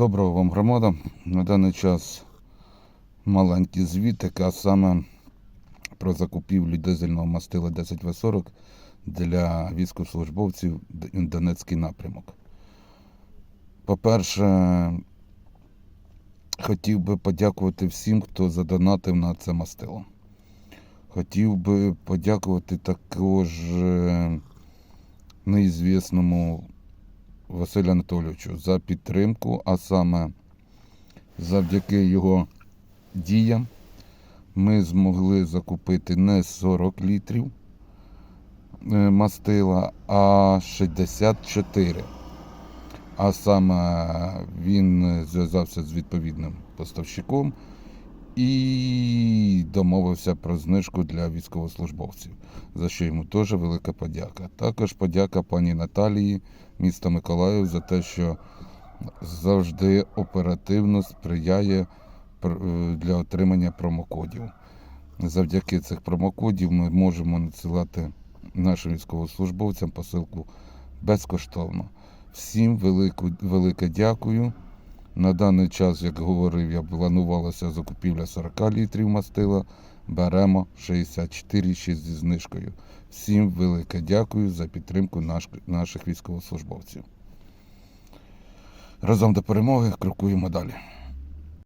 Доброго вам громада. На даний час маленький звіт, а саме про закупівлю дизельного мастила 10В40 для військовослужбовців Донецький напрямок. По-перше, хотів би подякувати всім, хто задонатив на це мастило. Хотів би подякувати також е, неізвісному Василю Анатолійовичу за підтримку, а саме завдяки його діям ми змогли закупити не 40 літрів е, мастила, а 64. А саме він зв'язався з відповідним поставщиком і домовився про знижку для військовослужбовців, за що йому теж велика подяка. Також подяка пані Наталії, міста Миколаїв, за те, що завжди оперативно сприяє пр- е, для отримання промокодів. Завдяки цих промокодів ми можемо надсилати нашим військовослужбовцям посилку безкоштовно. Всім велику, велике дякую. На даний час, як говорив, я планувалася закупівля 40 літрів мастила. Беремо 64,6 зі знижкою. Всім велике дякую за підтримку наш, наших військовослужбовців. Разом до перемоги крокуємо далі.